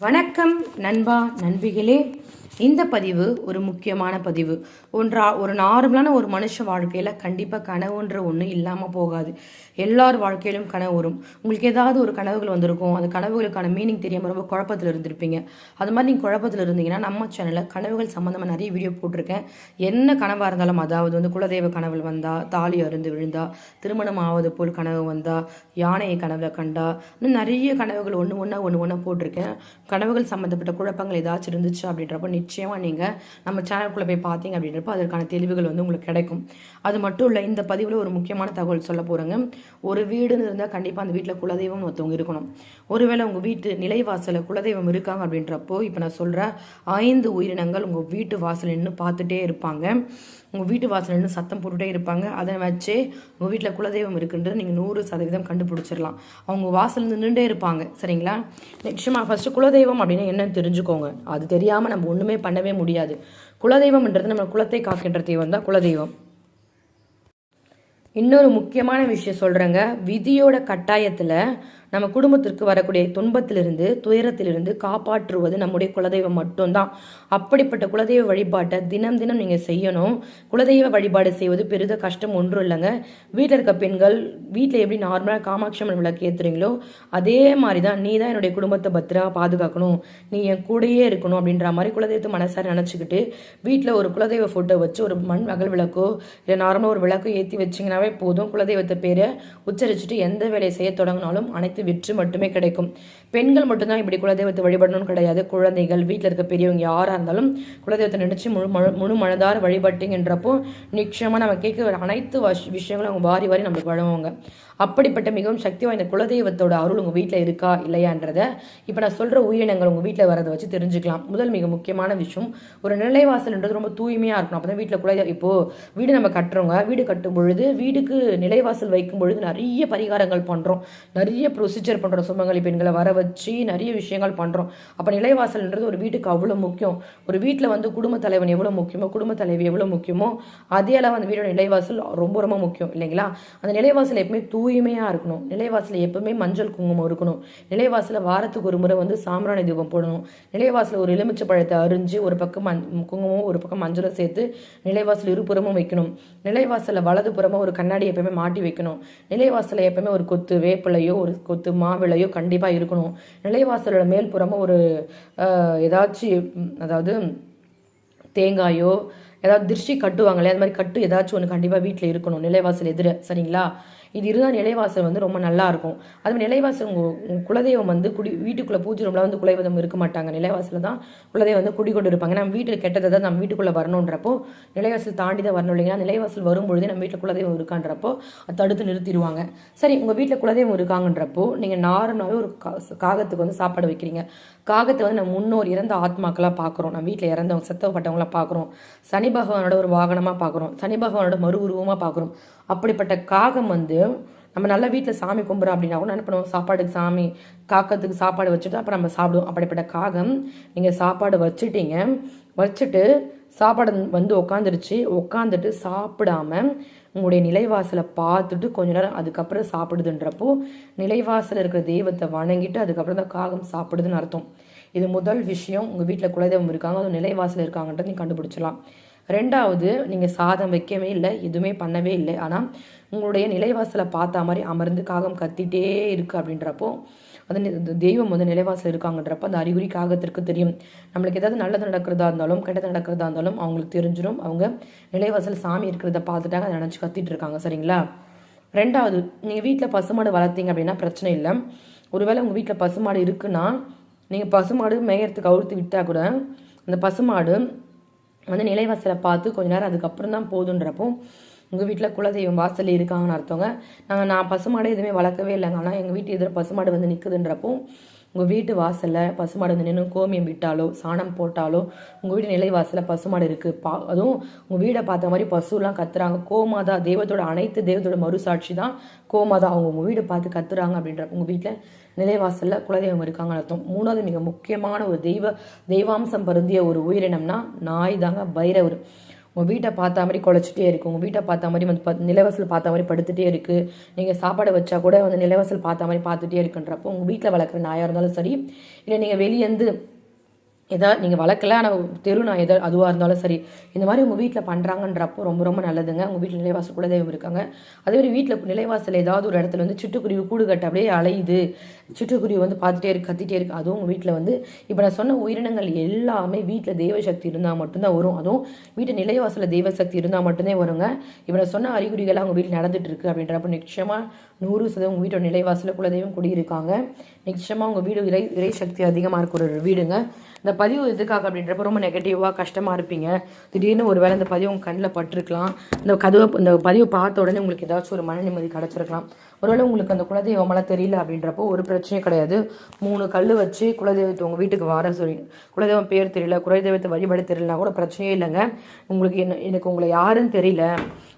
வணக்கம் நண்பா நண்பிகளே. இந்த பதிவு ஒரு முக்கியமான பதிவு. ஒன்றா ஒரு நார்மலான ஒரு மனுஷ வாழ்க்கையில் கண்டிப்பாக கனவுன்ற ஒன்று இல்லாமல் போகாது. எல்லார் வாழ்க்கையிலும் கனவு வரும். உங்களுக்கு ஏதாவது ஒரு கனவுகள் வந்திருக்கும். அந்த கனவுகளுக்கான மீனிங் தெரியாமல் ரொம்ப குழப்பத்தில் இருந்திருப்பீங்க. அது மாதிரி நீங்கள் குழப்பத்தில் இருந்தீங்கன்னா நம்ம சேனலில் கனவுகள் சம்மந்தமாக நிறைய வீடியோ போட்டிருக்கேன். என்ன கனவாக இருந்தாலும் அதாவது வந்து குலதெய்வ கனவுகள் வந்தால் தாலி அருந்து விழுந்தா திருமணம் ஆவது போல் கனவு வந்தால் யானையை கனவில் கண்டா இன்னும் நிறைய கனவுகள் ஒன்று ஒன்றா ஒன்று ஒன்றா போட்டிருக்கேன். கனவுகள் சம்மந்தப்பட்ட குழப்பங்கள் ஏதாச்சும் இருந்துச்சு அப்படின்றப்போ நிச்சயமாக நீங்கள் நம்ம சேனலுக்குள்ளே போய் பார்த்தீங்க அப்படின்றப்போ அதற்கான தெளிவுகள் வந்து உங்களுக்கு கிடைக்கும். அது மட்டும் இல்லை இந்த பதிவில் ஒரு முக்கியமான தகவல் சொல்ல போகிறேங்க ஒரு வீடுன்னு இருந்தால் கண்டிப்பாக அந்த வீட்டில் குலதெய்வம்னு ஒருத்தவங்க இருக்கணும். ஒருவேளை உங்கள் வீட்டு நிலைவாசலில் குலதெய்வம் இருக்காங்க அப்படின்றப்போ இப்போ நான் சொல்கிற ஐந்து உயிரினங்கள் உங்கள் வீட்டு வாசல் நின்று பார்த்துட்டே இருப்பாங்க. உங்கள் வீட்டு வாசல் நின்று சத்தம் போட்டுகிட்டே இருப்பாங்க. அதை வச்சே உங்கள் வீட்டில் குலதெய்வம் இருக்குன்றது நீங்கள் நூறு சதவீதம் கண்டுபிடிச்சிடலாம். அவங்க வாசல் நின்றுட்டே இருப்பாங்க. சரிங்களா? நிச்சயமாக ஃபஸ்ட்டு குலதெய்வம் அப்படின்னா என்னன்னு தெரிஞ்சுக்கோங்க. அது தெரியாமல் நம்ம ஒன்றுமே பண்ணவே முடியாது. குலதெய்வம்ன்றது நம்ம குலத்தை காக்கின்ற தெய்வம் தான் குலதெய்வம். இன்னொரு முக்கியமான விஷயம் சொல்கிறேங்க விதியோட கட்டாயத்தில் நம்ம குடும்பத்திற்கு வரக்கூடிய துன்பத்திலிருந்து துயரத்திலிருந்து காப்பாற்றுவது நம்முடைய குலதெய்வம் மட்டும்தான். அப்படிப்பட்ட குலதெய்வ வழிபாட்டை தினம் தினம் நீங்கள் செய்யணும். குலதெய்வ வழிபாடு செய்வது பெரித கஷ்டம் ஒன்றும் இல்லைங்க. வீட்டில் இருக்க பெண்கள் வீட்டில் எப்படி நார்மலாக காமாட்சி அம்மன் விளக்கு ஏற்றுறீங்களோ அதே மாதிரி தான் நீ தான் என்னுடைய குடும்பத்தை பத்திரமா பாதுகாக்கணும். நீ என் கூடயே இருக்கணும் அப்படின்ற மாதிரி குலதெய்வத்தை மனசார நினச்சிக்கிட்டு வீட்டில் ஒரு குலதெய்வ ஃபோட்டோ வச்சு ஒரு மண் அகல் விளக்கோ இல்லை நார்மலாக ஒரு விளக்கோ ஏற்றி வச்சிங்கனாவே போதும். குலதெய்வத்தை பேரை உச்சரிச்சுட்டு எந்த வேலையை செய்ய தொடங்கினாலும் அனைத்து வெற்றி மட்டுமே கிடைக்கும். பெண்கள் மட்டும்தான் இப்படி குலதெய்வத்தை வழிபடணும்னு கிடையாது. குழந்தைகள் வீட்டில் இருக்க பெரியவங்க யாராக இருந்தாலும் குலதெய்வத்தை நினச்சி முழு மழு முழு மனதார் வழிபட்டுங்கன்றப்போ நிச்சயமாக நம்ம கேட்க அனைத்து வஷ் விஷயங்களும் அவங்க வாரி வாரி நம்மளுக்கு வழங்குவாங்க. அப்படிப்பட்ட மிகவும் சக்தி வாய்ந்த குலதெய்வத்தோட அருள் உங்கள் வீட்டில் இருக்கா இல்லையான்றத இப்போ நான் சொல்கிற உயிரினங்கள் உங்கள் வீட்டில் வரதை வச்சு தெரிஞ்சுக்கலாம். முதல் மிக முக்கியமான விஷயம் ஒரு நிலைவாசல்ன்றது ரொம்ப தூய்மையாக இருக்கணும். அப்போ தான் வீட்டில் குல இப்போது வீடு நம்ம கட்டுறோங்க. வீடு கட்டும் பொழுது வீடுக்கு நிலைவாசல் வைக்கும் பொழுது நிறைய பரிகாரங்கள் பண்ணுறோம் நிறைய ப்ரொசீஜர் பண்ணுறோம் சுமங்கலி பெண்களை வர வச்சு நிறைய விஷயங்கள் பண்ணுறோம் அப்போ நிலைவாசல்ன்றது ஒரு வீட்டுக்கு அவ்வளோ முக்கியம். ஒரு வீட்டில் வந்து குடும்ப தலைவன் எவ்வளோ முக்கியமோ குடும்ப தலைவி எவ்வளோ முக்கியமோ அதே அளவு அந்த வீடோட நிலைவாசல் ரொம்ப ரொம்ப முக்கியம் இல்லைங்களா? அந்த நிலைவாசல் எப்பவுமே தூய்மையாக இருக்கணும். நிலைவாசலில் எப்பவுமே மஞ்சள் குங்குமம் இருக்கணும். நிலைவாசல வாரத்துக்கு ஒரு முறை வந்து சாம்பிராணி தீபம் போடணும். நிலைவாசலில் ஒரு எலுமிச்சை பழத்தை அரிஞ்சு ஒரு பக்கம் மஞ் குங்குமம் ஒரு பக்கம் மஞ்சளும் சேர்த்து நிலைவாசல் இருபுறமும் வைக்கணும். நிலைவாசலில் வலது புறமாக ஒரு கண்ணாடி எப்பவுமே மாட்டி வைக்கணும். நிலைவாசலில் எப்பவுமே ஒரு கொத்து வேப்பிலையோ ஒரு கொத்து மாவிளையோ கண்டிப்பாக இருக்கணும். நிலைவாசலோட மேல்புறமாக ஒரு ஏதாச்சும் அதாவது தேங்காயோ ஏதாவது திருஷ்டி கட்டுவாங்களே அது மாதிரி கட்டு ஏதாச்சும் ஒன்று கண்டிப்பாக வீட்டில் இருக்கணும். நிலைவாசல் எதிர. சரிங்களா? இது இருந்தால் நிலைவாசல் வந்து ரொம்ப நல்லா இருக்கும் அது நிலைவாசல் உங்கள் குலதெய்வம் வந்து குடி வீட்டுக்குள்ளே பூஜை ரூமில் வந்து குலதெய்வம் இருக்க மாட்டாங்க. நிலைவாசலில் தான் குலதெய்வம் வந்து குடி கொண்டு இருப்பாங்க நம்ம வீட்டில் கெட்டதை தான் நம்ம வீட்டுக்குள்ளே வரணுன்றப்போ நிலைவாசல் தாண்டி தான் வரணும் இல்லைங்களா? நிலைவாசல் வரும்பொழுதே நம்ம வீட்டில் குலதெய்வம் இருக்கான்றப்போ அதை தடுத்து நிறுத்திடுவாங்க. சரி உங்கள் வீட்டில் குலதெய்வம் இருக்காங்கன்றப்போ நீங்கள் நார்மலாகவே ஒரு காகத்துக்கு வந்து சாப்பாடு வைக்கிறீங்க. காகத்தை வந்து நம்ம முன்னோர் இறந்த ஆத்மாக்களாக பார்க்குறோம். நம்ம வீட்டில் இறந்தவங்க செத்தப்பட்டவங்கள பார்க்குறோம். சனி பகவானோட ஒரு வாகனமாக பார்க்குறோம். சனி பகவானோட மறு உருவமாக பார்க்குறோம். அப்படிப்பட்ட காகம் வந்து நம்ம நல்லா வீட்டில் சாமி கும்பிட்றோம் அப்படின்னா கூட என்ன பண்ணுவோம்? சாப்பாடுக்கு சாமி காக்கத்துக்கு சாப்பாடு வச்சுட்டு அப்புறம் நம்ம சாப்பிடுவோம். அப்படிப்பட்ட காகம் நீங்கள் சாப்பாடு வச்சுட்டீங்க. வச்சுட்டு சாப்பாடு வந்து உட்காந்துருச்சு உட்காந்துட்டு சாப்பிடாம உங்களுடைய நிலைவாசலை பார்த்துட்டு கொஞ்ச நேரம் அதுக்கப்புறம் சாப்பிடுதுன்றப்போ நிலைவாசல் இருக்கிற தெய்வத்தை வணங்கிட்டு அதுக்கப்புறம் தான் காகம் சாப்பிடுதுன்னு அர்த்தம். இது முதல் விஷயம். உங்கள் வீட்டில் குலதெய்வம் இருக்காங்க. அது நிலைவாசல் இருக்காங்கன்றது நீங்கள் கண்டுபிடிச்சலாம் ரெண்டாவது நீங்கள் சாதம் வைக்கவே இல்லை எதுவுமே பண்ணவே இல்லை. ஆனால் உங்களுடைய நிலைவாசலை பார்த்தா மாதிரி அமர்ந்து காகம் கத்திட்டே இருக்குது அப்படின்றப்போ அது தெய்வம் வந்து நிலைவாசல் இருக்காங்கன்றப்ப அந்த அறிகுறி காகத்திற்கு தெரியும். நம்மளுக்கு ஏதாவது நல்லது நடக்கிறதா இருந்தாலும் கெட்டது நடக்கிறதா இருந்தாலும் அவங்களுக்கு தெரிஞ்சிடும் அவங்க நிலைவாசல் சாமி இருக்கிறத பார்த்துட்டாங்க அதை நினச்சி கத்திட்டு இருக்காங்க. சரிங்களா? ரெண்டாவது நீங்கள் வீட்டில் பசுமாடு வளர்த்தீங்க அப்படின்னா பிரச்சனை இல்லை. ஒருவேளை உங்கள் வீட்டில் பசுமாடு இருக்குன்னா நீங்கள் பசுமாடு மேயறதுக்கு அவுழ்த்து விட்டால் கூட அந்த பசுமாடு வந்து நிலைவாசலை பார்த்து கொஞ்ச நேரம் அதுக்கப்புறம் தான் போதுன்றப்போ உங்கள் வீட்டில் குலதெய்வம் வாசல் இருக்காங்கன்னு அர்த்தங்க. நாங்கள் நான் பசுமாடு எதுவுமே வளர்க்கவே இல்லைங்க. ஆனால் எங்கள் வீட்டு எதிர பசுமாடு வந்து நிற்குதுன்றப்போ உங்கள் வீட்டு வாசலில் பசுமாடு வந்து நின்று கோமியம் விட்டாலோ சாணம் போட்டாலோ உங்கள் வீட்டு நிலை வாசலில் பசுமாடு இருக்குது பா அதுவும் உங்கள் வீடை பார்த்த மாதிரி பசுலாம் கத்துறாங்க. கோமாதா தெய்வத்தோட அனைத்து தெய்வத்தோட மறுசாட்சி தான் கோமாதா. அவங்க உங்கள் வீடை பார்த்து கத்துறாங்க அப்படின்ற உங்கள் வீட்டில் நிலைவாசலில் குலதெய்வம் இருக்காங்கன்னு அர்த்தம். மூணாவது மிக முக்கியமான ஒரு தெய்வ தெய்வாம்சம் பருந்திய ஒரு உயிரினம்னா நாய் தாங்க பைரவர். உங்கள் வீட்டை பார்த்த மாதிரி குழச்சிட்டே இருக்குது உங்கள் வீட்டை பார்த்த மாதிரி வந்து பார்த்து நிலவசல் பார்த்த மாதிரி படுத்துகிட்டே இருக்குது நீங்கள் சாப்பாடு வச்சா கூட வந்து நிலவசல் பார்த்த மாதிரி பார்த்துட்டே இருக்குன்றப்போ உங்கள் வீட்டில் வளர்க்குற நாயாக இருந்தாலும் சரி இல்லை நீங்கள் வெளியேந்து ஏதாவது நீங்கள் வளர்க்கல ஆனால் தெரு நான் எதோ அதுவாக இருந்தாலும் சரி இந்த மாதிரி உங்கள் வீட்டில் பண்ணுறாங்கன்றப்போ ரொம்ப ரொம்ப நல்லதுங்க. உங்கள் வீட்டில் நிலைவாசல் குலதெய்வம் இருக்காங்க. அதே மாதிரி வீட்டில் நிலைவாசல் ஏதாவது ஒரு இடத்துல வந்து சிட்டுக்குருவி கூடு கட்ட அப்படியே அலையுது. சிட்டுக்குருவி வந்து பார்த்துட்டே இருக்கு கத்திட்டே இருக்கு. அதுவும் உங்கள் வீட்டில் வந்து இப்போ நான் சொன்ன உயிரினங்கள் எல்லாமே வீட்டில் தெய்வ சக்தி இருந்தால் மட்டும்தான் வரும். அதுவும் வீட்டு நிலைவாசலில் தெய்வ சக்தி இருந்தால் மட்டும்தான் வருங்க. இப்போ நான் சொன்ன அறிகுறிகள்லாம் உங்கள் வீட்டில் நடந்துட்டு இருக்கு அப்படின்றப்ப நிச்சயமாக நூறு சதவீதம் உங்கள் வீட்டோட நிலைவாசலில் குலதெய்வம் குடியிருக்காங்க. நிச்சயமாக உங்கள் வீடு இறை இறை சக்தி அதிகமாக இருக்கிற ஒரு வீடுங்க. இந்த பதிவு எதுக்காக அப்படின்றப்ப ரொம்ப நெகட்டிவாக கஷ்டமாக இருப்பீங்க. திடீர்னு ஒரு வேளை இந்த பதிவு உங்கள் கண்ணில் பட்டிருக்கலாம். இந்த கதவை இந்த பதிவை பார்த்த உடனே உங்களுக்கு ஏதாச்சும் ஒரு மன நிம்மதி கிடச்சிருக்கலாம். ஒருவேளை உங்களுக்கு அந்த குலதெய்வமெல்லாம் தெரியல அப்படின்றப்போ ஒரு பிரச்சனையும் கிடையாது. மூணு கல் வச்சு குலதெய்வத்தை உங்கள் வீட்டுக்கு வர சொல்லி குலதெய்வம் பேர் தெரியல குலதெய்வத்தை வழிபட தெரியலனா கூட பிரச்சனையே இல்லைங்க. உங்களுக்கு என்ன எனக்கு உங்களை யாருன்னு தெரியல.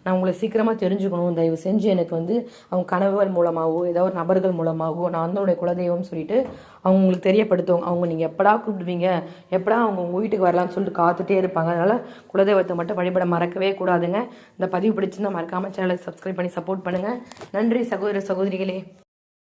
நான் உங்களை சீக்கிரமாக தெரிஞ்சுக்கணும். தயவு செஞ்சு எனக்கு வந்து அவங்க கனவுகள் மூலமாகவோ ஏதோ ஒரு நபர்கள் மூலமாகவோ நான் வந்து குலதெய்வம்னு சொல்லிட்டு அவங்க உங்களுக்கு தெரியப்படுத்துவாங்க. அவங்க நீங்கள் எப்படா கூப்பிடுவீங்க? எப்படா அவங்க உங்கள் வீட்டுக்கு வரலாம்னு சொல்லிட்டு காத்துட்டே இருப்பாங்க. அதனால் குலதெய்வத்தை மட்டும் வழிபட மறக்கவே கூடாதுங்க. இந்த பதிவு பிடிச்சிருந்தால் மறக்காமல் சேனலை சப்ஸ்கிரைப் பண்ணி சப்போர்ட் பண்ணுங்கள் நன்றி சகோ സഹോദര സഹോദരികളെ